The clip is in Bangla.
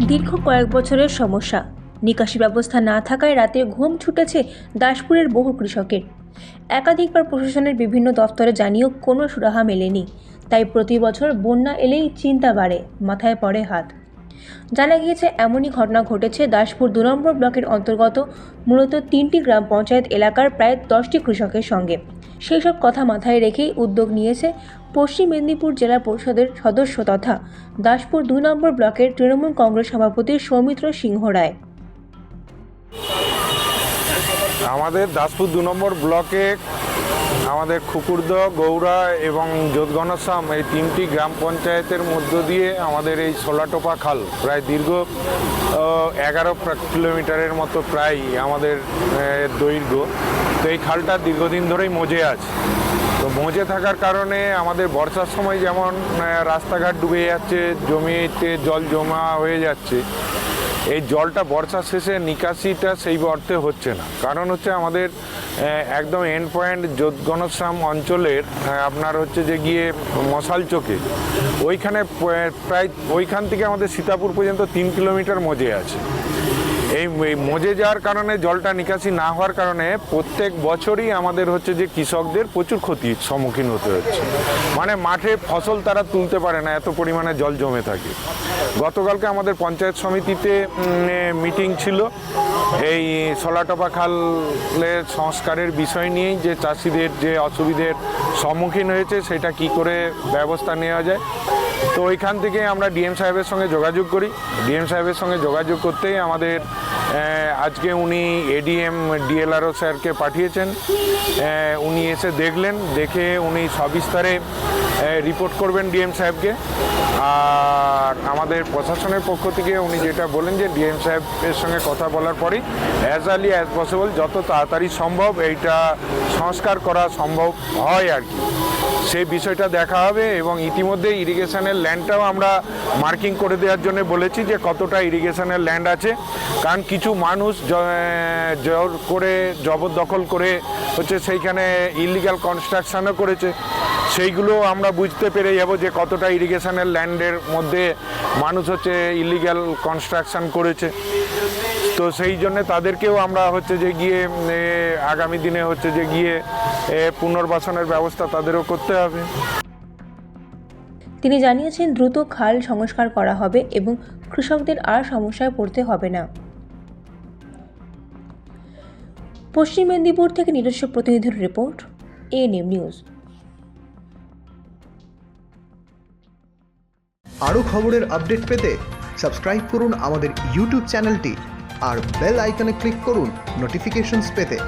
দীর্ঘ কয়েক বছরের সমস্যা। নিকাশি ব্যবস্থা না থাকায় রাতে ঘুম ছুটেছে দাসপুরের বহু কৃষকের। একাধিকবার প্রশাসনের বিভিন্ন দফতরে জানিয়েও কোনো সুরাহা মেলেনি। তাই প্রতি বছর বন্যা এলেই চিন্তা বাড়ে, মাথায় পড়ে হাত। জানা গিয়েছে, এমনই ঘটনা ঘটেছে দাসপুর দু নম্বর ব্লকের অন্তর্গত, মূলত তিনটি গ্রাম পঞ্চায়েত এলাকার প্রায় দশটি কৃষকের সঙ্গে। সেই সব কথা মাথায় রেখেই উদ্যোগ নিয়েছে পশ্চিম মেদিনীপুর জেলা পরিষদের সদস্য তথা দাসপুর দুই নম্বর ব্লকের তৃণমূল কংগ্রেস সভাপতি সৌমিত্র সিংহ রায়। আমাদের দাসপুর দু নম্বর ব্লকে আমাদের খুকুরদ গৌড়া এবং যোধগণসাম এই তিনটি গ্রাম পঞ্চায়েতের মধ্য দিয়ে আমাদের এই সোলাটোপা খাল প্রায় দীর্ঘ এগারো কিলোমিটারের মতো প্রায় আমাদের দৈর্ঘ্য। তো এই খালটা দীর্ঘদিন ধরেই মজে আছে। তো মজে থাকার কারণে আমাদের বর্ষার সময় যেমন রাস্তাঘাট ডুবে যাচ্ছে, জমিতে জল জমা হয়ে যাচ্ছে এই জলটা বর্ষার শেষে নিকাশিটা সেই অর্থে হচ্ছে না। কারণ হচ্ছে আমাদের একদম এন্ড পয়েন্ট যোধগণশ্রাম অঞ্চলের আপনার হচ্ছে যে গিয়ে মশাল চোখে ওইখানে প্রায়, ওইখান থেকে আমাদের সীতাপুর পর্যন্ত তিন কিলোমিটার মজে আছে। এই মজে যাওয়ার কারণে, জলটা নিকাশি না হওয়ার কারণে প্রত্যেক বছরই আমাদের হচ্ছে যে কৃষকদের প্রচুর ক্ষতির সম্মুখীন হতে হচ্ছে। মানে মাঠে ফসল তারা তুলতে পারে না, এত পরিমাণে জল জমে থাকে। গতকালকে আমাদের পঞ্চায়েত সমিতিতে মিটিং ছিল। এই সলাটপা খালের সংস্কারের বিষয় নিয়েই যে চাষিদের যে অসুবিধের সম্মুখীন হয়েছে, সেটা কি করে ব্যবস্থা নেওয়া যায়? তো ওইখান থেকে আমরা ডিএম সাহেবের সঙ্গে যোগাযোগ করি। ডিএম সাহেবের সঙ্গে যোগাযোগ করতেই আমাদের আজকে উনি এডিএম ডিএলআরও স্যারকে পাঠিয়েছেন। উনি এসে দেখলেন, দেখে উনি সবিস্তারে রিপোর্ট করবেন ডিএম সাহেবকে। আর আমাদের প্রশাসনের পক্ষ থেকে উনি যেটা বলেন যে ডিএম সাহেবের সঙ্গে কথা বলার পরেই অ্যাজ আর্লি অ্যাজ পসিবল যত তাড়াতাড়ি সম্ভব এইটা সংস্কার করা সম্ভব হয় আর কি। সেই বিষয়টা দেখা হবে এবং ইতিমধ্যে ইরিগেশনের ল্যান্ডটাও আমরা মার্কিং করে দেওয়ার জন্য বলেছি যে কতটা ইরিগেশনের ল্যান্ড আছে। কারণ কিছু মানুষ জোর করে, জবরদখল করে হচ্ছে সেইখানে ইলিগাল কনস্ট্রাকশনও করেছে। সেইগুলো আমরা বুঝতে পেরে যাব যে কতটা ইরিগেশনের ল্যান্ডের মধ্যে মানুষ হচ্ছে ইলিগাল কনস্ট্রাকশন করেছে। তো সেই জন্য তাদেরকেও আমরা হচ্ছে যে গিয়ে আগামী দিনে হচ্ছে যে গিয়ে পুনর্বাসনের ব্যবস্থা তাদেরও করতে হবে। তিনি জানিয়েছেন দ্রুত খাল সংস্কার করা হবে এবং কৃষকদের আর সমস্যায় পড়তে হবে না। পশ্চিম মেদিনীপুর থেকে নিজস্ব প্রতিনিধির রিপোর্ট এএনএম নিউজ। আরও খবরের আপডেট পেতে সাবস্ক্রাইব করুন আমাদের ইউটিউব চ্যানেলটি আর বেল আইকনে ক্লিক করুন নোটিফিকেশনস পেতে।